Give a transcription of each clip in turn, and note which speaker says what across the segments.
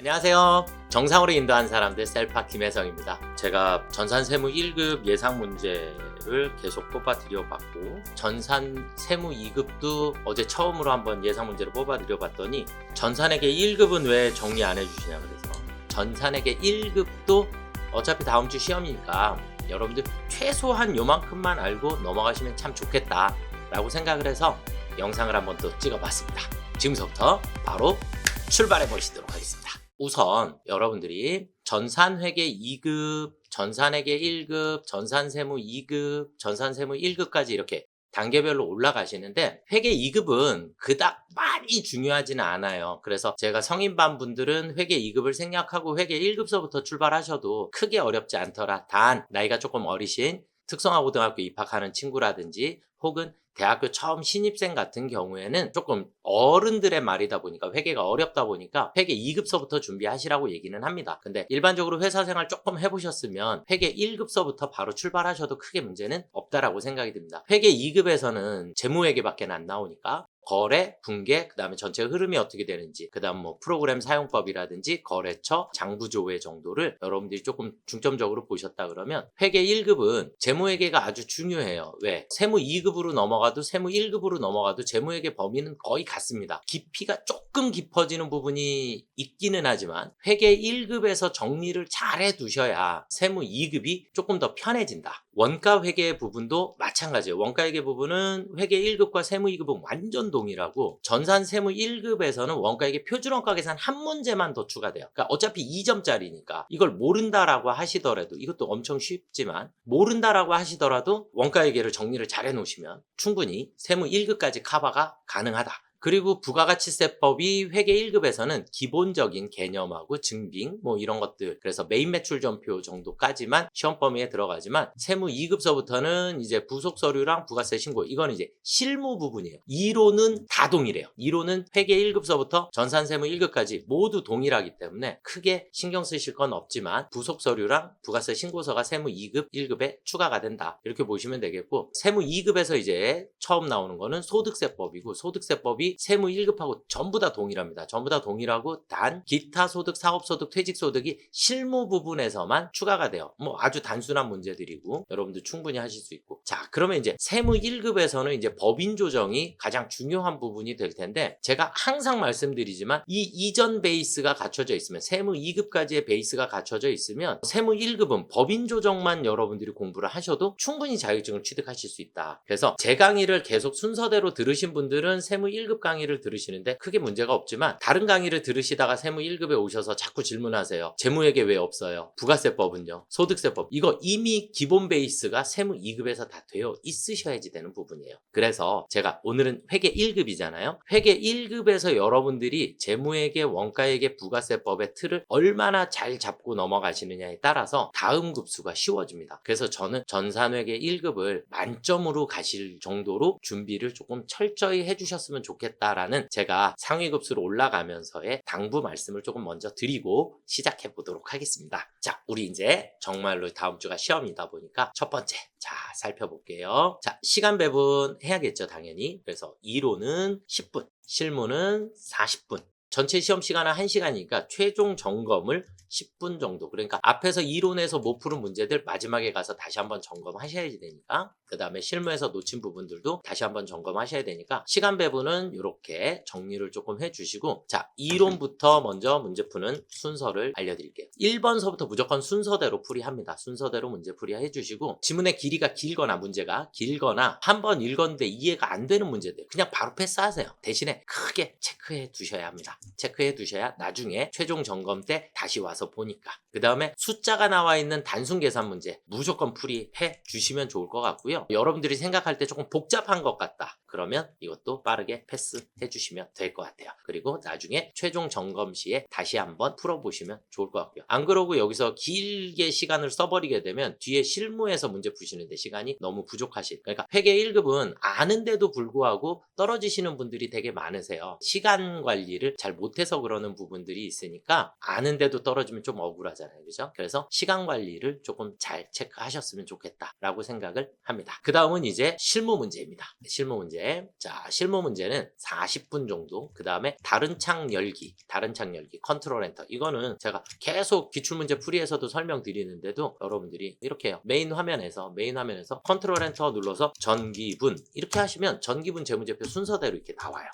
Speaker 1: 안녕하세요. 정상으로 인도한 사람들 셀파 김혜성입니다. 제가 전산 세무 1급 예상 문제를 계속 뽑아 드려 봤고 전산 세무 2급도 어제 처음으로 한번 예상 문제를 뽑아 드려 봤더니 전산에게 1급은 왜 정리 안 해주시냐 그래서 전산에게 1급도 어차피 다음 주 시험이니까 여러분들 최소한 요만큼만 알고 넘어가시면 참 좋겠다 라고 생각을 해서 영상을 한번 또 찍어봤습니다. 지금부터 바로 출발해 보시도록 하겠습니다. 우선 여러분들이 전산회계 2급, 전산회계 1급, 전산세무 2급, 전산세무 1급까지 이렇게 단계별로 올라가시는데 회계 2급은 그닥 많이 중요하지는 않아요. 그래서 제가 성인반 분들은 회계 2급을 생략하고 회계 1급서부터 출발하셔도 크게 어렵지 않더라. 단 나이가 조금 어리신 특성화 고등학교 입학하는 친구라든지 혹은 대학교 처음 신입생 같은 경우에는 조금 어른들의 말이다 보니까 회계가 어렵다 보니까 회계 2급서부터 준비하시라고 얘기는 합니다. 근데 일반적으로 회사 생활 조금 해보셨으면 회계 1급서부터 바로 출발하셔도 크게 문제는 없다라고 생각이 듭니다. 회계 2급에서는 재무회계밖에 안 나오니까 거래, 분계, 그 다음에 전체 흐름이 어떻게 되는지, 그 다음 뭐 프로그램 사용법이라든지 거래처, 장부조회 정도를 여러분들이 조금 중점적으로 보셨다 그러면 회계 1급은 재무회계가 아주 중요해요. 왜? 세무 2급으로 넘어가도 세무 1급으로 넘어가도 재무회계 범위는 거의 같습니다. 깊이가 조금 깊어지는 부분이 있기는 하지만 회계 1급에서 정리를 잘 해두셔야 세무 2급이 조금 더 편해진다. 원가 회계 부분도 마찬가지예요. 원가 회계 부분은 회계 1급과 세무 2급은 완전 동일하고 전산 세무 1급에서는 원가 회계 표준 원가 계산 한 문제만 더 추가돼요. 그러니까 어차피 2점짜리니까 이걸 모른다라고 하시더라도 이것도 엄청 쉽지만 모른다라고 하시더라도 원가 회계를 정리를 잘 해놓으시면 충분히 세무 1급까지 커버가 가능하다. 그리고 부가가치세법이 회계 1급에서는 기본적인 개념하고 증빙 뭐 이런 것들 그래서 메인 매출 전표 정도까지만 시험 범위에 들어가지만 세무 2급서부터는 이제 부속 서류랑 부가세 신고 이건 이제 실무 부분이에요. 이론은 다 동일해요. 이론은 회계 1급서부터 전산 세무 1급까지 모두 동일하기 때문에 크게 신경 쓰실 건 없지만 부속 서류랑 부가세 신고서가 세무 2급 1급에 추가가 된다. 이렇게 보시면 되겠고 세무 2급에서 이제 처음 나오는 거는 소득세법이고 소득세법이 세무 1급하고 전부 다 동일합니다. 전부 다 동일하고 단 기타 소득, 사업 소득, 퇴직 소득이 실무 부분에서만 추가가 돼요. 뭐 아주 단순한 문제들이고 여러분들 충분히 하실 수 있고 자 그러면 이제 세무 1급에서는 이제 법인 조정이 가장 중요한 부분이 될 텐데 제가 항상 말씀드리지만 이 이전 베이스가 갖춰져 있으면 세무 2급까지의 베이스가 갖춰져 있으면 세무 1급은 법인 조정만 여러분들이 공부를 하셔도 충분히 자격증을 취득하실 수 있다. 그래서 제 강의를 계속 순서대로 들으신 분들은 세무 1급 강의를 들으시는데 크게 문제가 없지만 다른 강의를 들으시다가 세무 1급에 오셔서 자꾸 질문하세요. 재무회계 왜 없어요? 부가세법은요? 소득세법 이거 이미 기본 베이스가 세무 2급에서 다 되어 있으셔야지 되는 부분이에요. 그래서 제가 오늘은 회계 1급이잖아요. 회계 1급에서 여러분들이 재무회계, 원가회계, 부가세법의 틀을 얼마나 잘 잡고 넘어가시느냐에 따라서 다음 급수가 쉬워집니다. 그래서 저는 전산회계 1급을 만점으로 가실 정도로 준비를 조금 철저히 해주셨으면 좋겠 다라는 제가 상위 급수로 올라가면서의 당부 말씀을 조금 먼저 드리고 시작해 보도록 하겠습니다. 자, 우리 이제 정말로 다음 주가 시험이다 보니까 첫 번째 자 살펴볼게요. 자 시간 배분 해야겠죠 당연히. 그래서 이론은 10분, 실무는 40분. 전체 시험 시간은 1시간이니까 최종 점검을 10분 정도. 그러니까 앞에서 이론에서 못 푸는 문제들 마지막에 가서 다시 한번 점검하셔야 되니까. 그 다음에 실무에서 놓친 부분들도 다시 한번 점검하셔야 되니까 시간 배분은 이렇게 정리를 조금 해주시고 자 이론부터 먼저 문제 푸는 순서를 알려드릴게요. 1번서부터 무조건 순서대로 풀이합니다. 순서대로 문제 풀이 해 주시고 지문의 길이가 길거나 문제가 길거나 한 번 읽었는데 이해가 안 되는 문제들 그냥 바로 패스하세요. 대신에 크게 체크해 두셔야 합니다. 체크해 두셔야 나중에 최종 점검 때 다시 와서 보니까 그 다음에 숫자가 나와 있는 단순 계산 문제 무조건 풀이해 주시면 좋을 것 같고요. 여러분들이 생각할 때 조금 복잡한 것 같다. 그러면 이것도 빠르게 패스해 주시면 될 것 같아요. 그리고 나중에 최종 점검 시에 다시 한번 풀어보시면 좋을 것 같고요. 안 그러고 여기서 길게 시간을 써버리게 되면 뒤에 실무에서 문제 푸시는데 시간이 너무 부족하실. 그러니까 회계 1급은 아는데도 불구하고 떨어지시는 분들이 되게 많으세요. 시간 관리를 잘 못해서 그러는 부분들이 있으니까 아는데도 떨어지면 좀 억울하잖아요. 그죠? 그래서 시간 관리를 조금 잘 체크하셨으면 좋겠다라고 생각을 합니다. 그 다음은 이제 실무 문제입니다. 실무 문제. 문제. 자, 실무 문제는 40분 정도. 그 다음에 다른 창 열기, 다른 창 열기, 컨트롤 엔터. 이거는 제가 계속 기출문제 풀이에서도 설명드리는데도 여러분들이 이렇게 해요. 메인 화면에서, 메인 화면에서 컨트롤 엔터 눌러서 전기분. 이렇게 하시면 전기분 재무제표 순서대로 이렇게 나와요.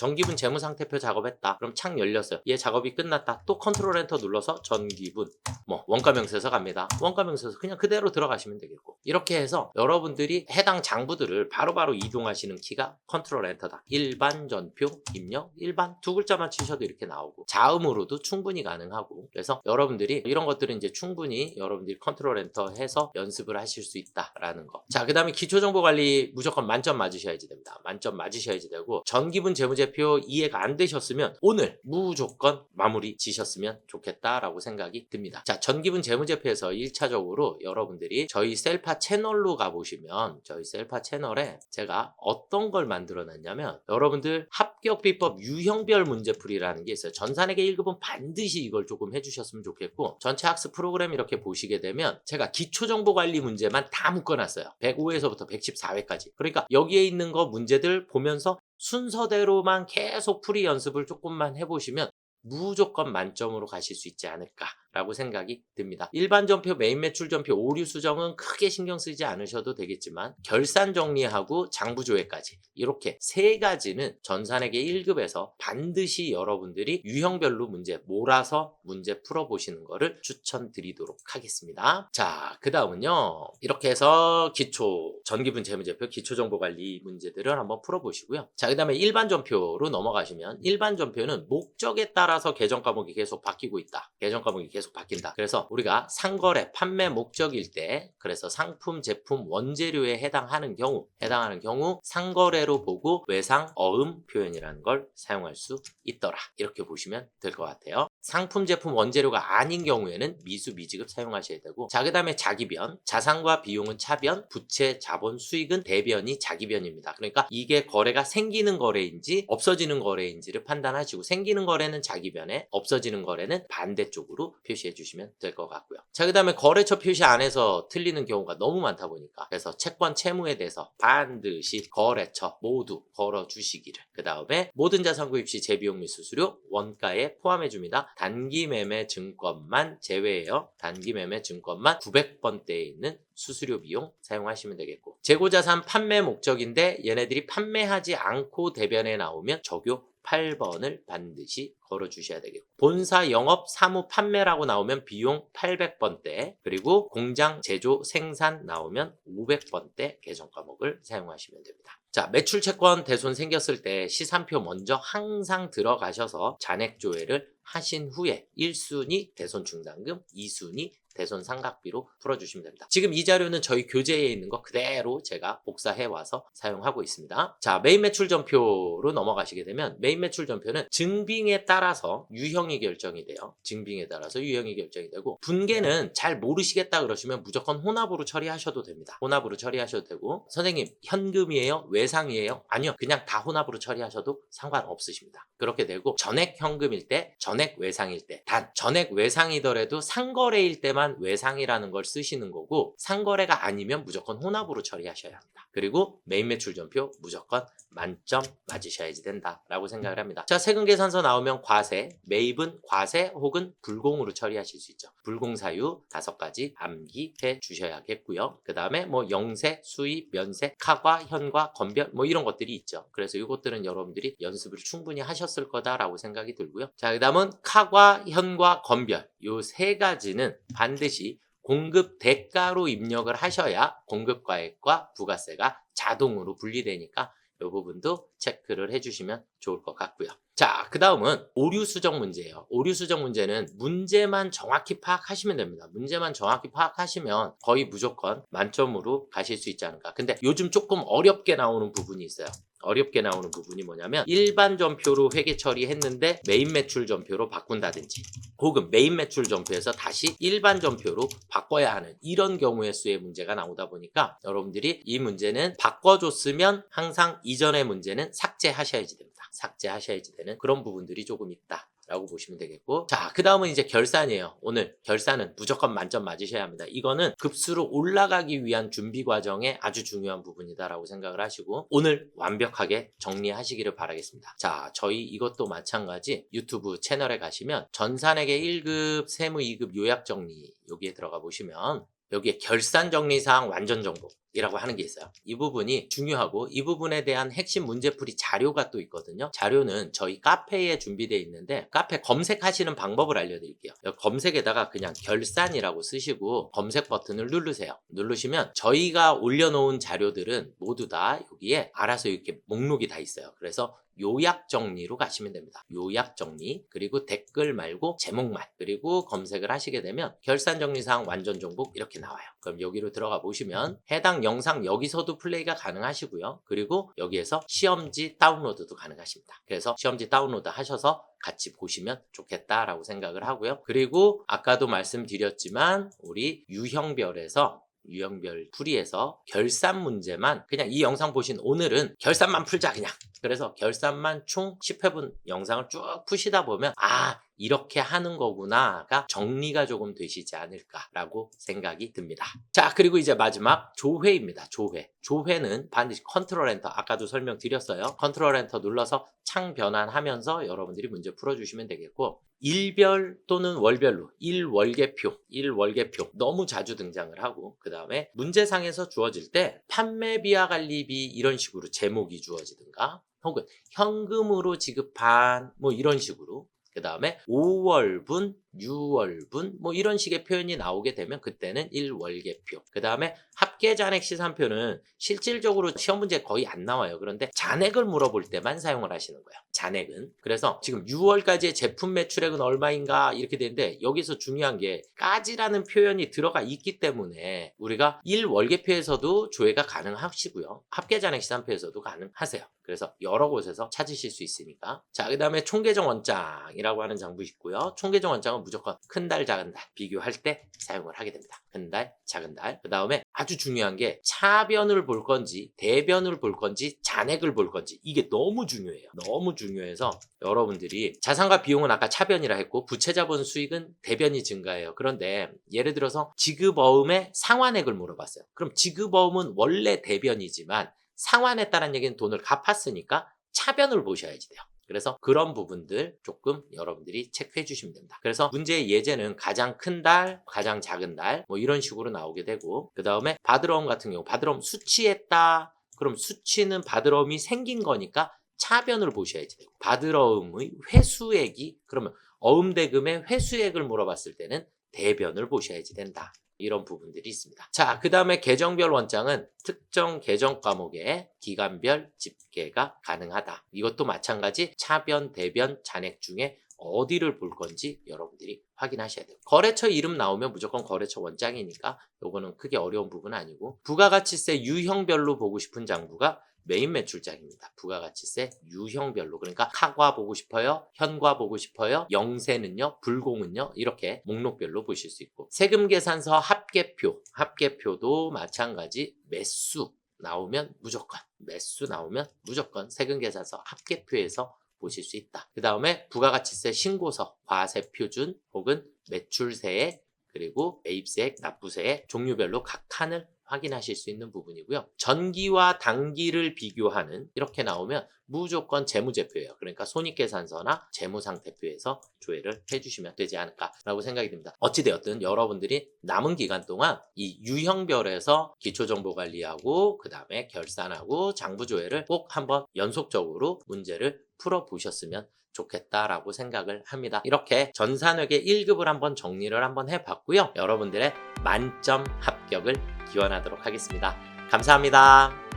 Speaker 1: 전기분 재무상태표 작업했다. 그럼 창 열렸어요. 얘 작업이 끝났다. 또 컨트롤 엔터 눌러서 전기분. 뭐 원가 명세서 갑니다. 원가 명세서 그냥 그대로 들어가시면 되겠고. 이렇게 해서 여러분들이 해당 장부들을 바로 바로 이동하시는 키가 컨트롤 엔터다. 일반 전표 입력 일반 두 글자만 치셔도 이렇게 나오고 자음으로도 충분히 가능하고 그래서 여러분들이 이런 것들은 이제 충분히 여러분들이 컨트롤 엔터 해서 연습을 하실 수 있다라는 거. 자, 그다음에 기초 정보 관리 무조건 만점 맞으셔야지 됩니다. 만점 맞으셔야지 되고 전기분 재무제 표 이해가 안 되셨으면 오늘 무조건 마무리 지셨으면 좋겠다라고 생각이 듭니다. 자, 전기분 재무제표에서 1차적으로 여러분들이 저희 셀파 채널로 가보시면 저희 셀파 채널에 제가 어떤 걸 만들어 놨냐면 여러분들 합격 비법 유형별 문제풀이라는 게 있어요. 전산에게 1급은 반드시 이걸 조금 해주셨으면 좋겠고 전체 학습 프로그램 이렇게 보시게 되면 제가 기초정보관리 문제만 다 묶어놨어요. 105회서부터 114회까지. 그러니까 여기에 있는 거 문제들 보면서 순서대로만 계속 풀이 연습을 조금만 해보시면 무조건 만점으로 가실 수 있지 않을까 라고 생각이 듭니다. 일반 전표, 메인 매출 전표, 오류 수정은 크게 신경 쓰지 않으셔도 되겠지만 결산 정리하고 장부 조회까지 이렇게 세 가지는 전산에게 1급에서 반드시 여러분들이 유형별로 문제 몰아서 문제 풀어보시는 거를 추천드리도록 하겠습니다. 자, 그 다음은요. 이렇게 해서 기초, 전기분 재무제표, 기초정보관리 문제들을 한번 풀어보시고요. 자, 그 다음에 일반 전표로 넘어가시면 일반 전표는 목적에 따라서 계정 과목이 계속 바뀌고 있다. 계정 과목이 계속 바뀐다. 그래서 우리가 상거래, 판매 목적일 때 그래서 상품, 제품, 원재료에 해당하는 경우 해당하는 경우 상거래로 보고 외상, 어음 표현이라는 걸 사용할 수 있더라. 이렇게 보시면 될 것 같아요. 상품, 제품, 원재료가 아닌 경우에는 미수, 미지급 사용하셔야 되고 자, 그 다음에 자기변. 자산과 비용은 차변, 부채, 자본, 수익은 대변이 자기변입니다. 그러니까 이게 거래가 생기는 거래인지 없어지는 거래인지를 판단하시고 생기는 거래는 자기변에 없어지는 거래는 반대쪽으로 표시해 주시면 될 것 같고요. 자, 그 다음에 거래처 표시 안에서 틀리는 경우가 너무 많다 보니까 그래서 채권 채무에 대해서 반드시 거래처 모두 걸어 주시기를 그 다음에 모든 자산 구입 시 재비용 및 수수료 원가에 포함해 줍니다. 단기 매매 증권만 제외해요. 단기 매매 증권만 900번대에 있는 수수료 비용 사용하시면 되겠고 재고자산 판매 목적인데 얘네들이 판매하지 않고 대변에 나오면 적용 8번을 반드시 걸어 주셔야 되겠고 본사 영업 사무 판매라고 나오면 비용 800번대 그리고 공장 제조 생산 나오면 500번대 계정 과목을 사용하시면 됩니다. 자, 매출 채권 대손 생겼을 때 시산표 먼저 항상 들어가셔서 잔액 조회를 하신 후에 1순위 대손 중단금, 2순위 대손 삼각비로 풀어주시면 됩니다. 지금 이 자료는 저희 교재에 있는 거 그대로 제가 복사해 와서 사용하고 있습니다. 자, 메인 매출 전표로 넘어가시게 되면 메인 매출 전표는 증빙에 따라서 유형이 결정이 돼요. 증빙에 따라서 유형이 결정이 되고 분계는 잘 모르시겠다 그러시면 무조건 혼합으로 처리하셔도 됩니다. 혼합으로 처리하셔도 되고 선생님 현금이에요? 외상이에요? 아니요. 그냥 다 혼합으로 처리하셔도 상관없으십니다. 그렇게 되고 전액 현금일 때, 전액 외상일 때, 단 전액 외상이더라도 상거래일 때만 외상이라는 걸 쓰시는 거고 상거래가 아니면 무조건 혼합으로 처리하셔야 합니다. 그리고 메인 매출 전표 무조건 만점 맞으셔야지 된다라고 생각을 합니다. 자, 세금 계산서 나오면 과세, 매입은 과세 혹은 불공으로 처리하실 수 있죠. 불공 사유 다섯 가지 암기해 주셔야겠고요. 그 다음에 뭐 영세, 수입, 면세, 카과, 현과, 건별 뭐 이런 것들이 있죠. 그래서 이것들은 여러분들이 연습을 충분히 하셨을 거다라고 생각이 들고요. 자, 그 다음은 카과, 현과, 건별 요세 가지는 반 드시 공급 대가로 입력을 하셔야 공급과액과 부가세가 자동으로 분리되니까 이 부분도 체크를 해주시면 좋을 것 같고요. 자, 그 다음은 오류 수정 문제예요. 오류 수정 문제는 문제만 정확히 파악하시면 됩니다. 문제만 정확히 파악하시면 거의 무조건 만점으로 가실 수 있지 않을까. 근데 요즘 조금 어렵게 나오는 부분이 있어요. 어렵게 나오는 부분이 뭐냐면 일반 전표로 회계 처리했는데 메인 매출 전표로 바꾼다든지 혹은 메인 매출 전표에서 다시 일반 전표로 바꿔야 하는 이런 경우의 수의 문제가 나오다 보니까 여러분들이 이 문제는 바꿔줬으면 항상 이전의 문제는 삭제하셔야지 됩니다. 삭제하셔야지 되는 그런 부분들이 조금 있다. 라고 보시면 되겠고. 자 그 다음은 이제 결산이에요. 오늘 결산은 무조건 만점 맞으셔야 합니다. 이거는 급수로 올라가기 위한 준비 과정에 아주 중요한 부분이다 라고 생각을 하시고 오늘 완벽하게 정리하시기를 바라겠습니다. 자 저희 이것도 마찬가지 유튜브 채널에 가시면 전산에게 1급 세무 2급 요약 정리 여기에 들어가 보시면 여기에 결산 정리사항 완전 정복이라고 하는 게 있어요. 이 부분이 중요하고 이 부분에 대한 핵심 문제풀이 자료가 또 있거든요. 자료는 저희 카페에 준비되어 있는데 카페 검색하시는 방법을 알려드릴게요. 검색에다가 그냥 결산이라고 쓰시고 검색 버튼을 누르세요. 누르시면 저희가 올려놓은 자료들은 모두 다 여기에 알아서 이렇게 목록이 다 있어요. 그래서 요약 정리로 가시면 됩니다. 요약 정리 그리고 댓글 말고 제목만 그리고 검색을 하시게 되면 결산 정리사항 완전 정복 이렇게 나와요. 그럼 여기로 들어가 보시면 해당 영상 여기서도 플레이가 가능하시고요. 그리고 여기에서 시험지 다운로드도 가능하십니다. 그래서 시험지 다운로드 하셔서 같이 보시면 좋겠다라고 생각을 하고요. 그리고 아까도 말씀드렸지만 우리 유형별에서 유형별 풀이에서 결산 문제만 그냥 이 영상 보신 오늘은 결산만 풀자 그냥 그래서 결산만 총 10회분 영상을 쭉 푸시다 보면 아 이렇게 하는 거구나가 정리가 조금 되시지 않을까라고 생각이 듭니다. 자 그리고 이제 마지막 조회입니다. 조회. 조회는 반드시 컨트롤 엔터 아까도 설명드렸어요. 컨트롤 엔터 눌러서 창 변환하면서 여러분들이 문제 풀어주시면 되겠고 일별 또는 월별로 일월계표, 일월계표 너무 자주 등장을 하고 그 다음에 문제상에서 주어질 때 판매비와 관리비 이런 식으로 제목이 주어지든가 혹은 현금으로 지급한 뭐 이런 식으로 그 다음에 5월분, 6월분 뭐 이런 식의 표현이 나오게 되면 그때는 1월계표. 그 다음에 합계 잔액 시산표는 실질적으로 시험 문제 거의 안 나와요. 그런데 잔액을 물어볼 때만 사용을 하시는 거예요. 잔액은. 그래서 지금 6월까지의 제품 매출액은 얼마인가 이렇게 되는데 여기서 중요한 게 까지라는 표현이 들어가 있기 때문에 우리가 1월계표에서도 조회가 가능하시고요. 합계 잔액 시산표에서도 가능하세요. 그래서 여러 곳에서 찾으실 수 있으니까. 자, 그 다음에 총계정 원장이라고 하는 장부 있고요. 총계정 원장은 무조건 큰 달, 작은 달 비교할 때 사용을 하게 됩니다. 큰 달, 작은 달. 그 다음에 아주 중요한 게 차변을 볼 건지, 대변을 볼 건지, 잔액을 볼 건지 이게 너무 중요해요. 너무 중요해서 여러분들이 자산과 비용은 아까 차변이라 했고 부채자본 수익은 대변이 증가해요. 그런데 예를 들어서 지급어음의 상환액을 물어봤어요. 그럼 지급어음은 원래 대변이지만 상환했다는 얘기는 돈을 갚았으니까 차변을 보셔야지 돼요. 그래서 그런 부분들 조금 여러분들이 체크해 주시면 됩니다. 그래서 문제의 예제는 가장 큰 달, 가장 작은 달, 뭐 이런 식으로 나오게 되고, 그 다음에 바드러움 같은 경우, 바드러움 수치했다. 그럼 수치는 바드러움이 생긴 거니까 차변을 보셔야지 되고, 바드러움의 회수액이, 그러면 어음대금의 회수액을 물어봤을 때는 대변을 보셔야지 된다. 이런 부분들이 있습니다. 자, 그 다음에 계정별 원장은 특정 계정 과목에 기간별 집계가 가능하다. 이것도 마찬가지 차변, 대변, 잔액 중에 어디를 볼 건지 여러분들이 확인하셔야 돼요. 거래처 이름 나오면 무조건 거래처 원장이니까 요거는 크게 어려운 부분 아니고 부가가치세 유형별로 보고 싶은 장부가 메인 매출장입니다. 부가가치세 유형별로 그러니까 카과 보고 싶어요, 현과 보고 싶어요, 영세는요, 불공은요 이렇게 목록별로 보실 수 있고 세금 계산서 합계표, 합계표도 마찬가지 매수 나오면 무조건 매수 나오면 무조건 세금 계산서 합계표에서 보실 수 있다. 그 다음에 부가가치세 신고서, 과세 표준 혹은 매출세액 그리고 매입세액, 납부세액 종류별로 각 칸을 확인하실 수 있는 부분이고요. 전기와 단기를 비교하는 이렇게 나오면 무조건 재무제표예요. 그러니까 손익계산서나 재무상태표에서 조회를 해주시면 되지 않을까라고 생각이 듭니다. 어찌되었든 여러분들이 남은 기간 동안 이 유형별에서 기초정보관리하고 그 다음에 결산하고 장부조회를 꼭 한번 연속적으로 문제를 풀어보셨으면 좋겠다라고 생각을 합니다. 이렇게 전산회계 1급을 한번 정리를 한번 해봤고요. 여러분들의 만점 합격을 기원하도록 하겠습니다. 감사합니다.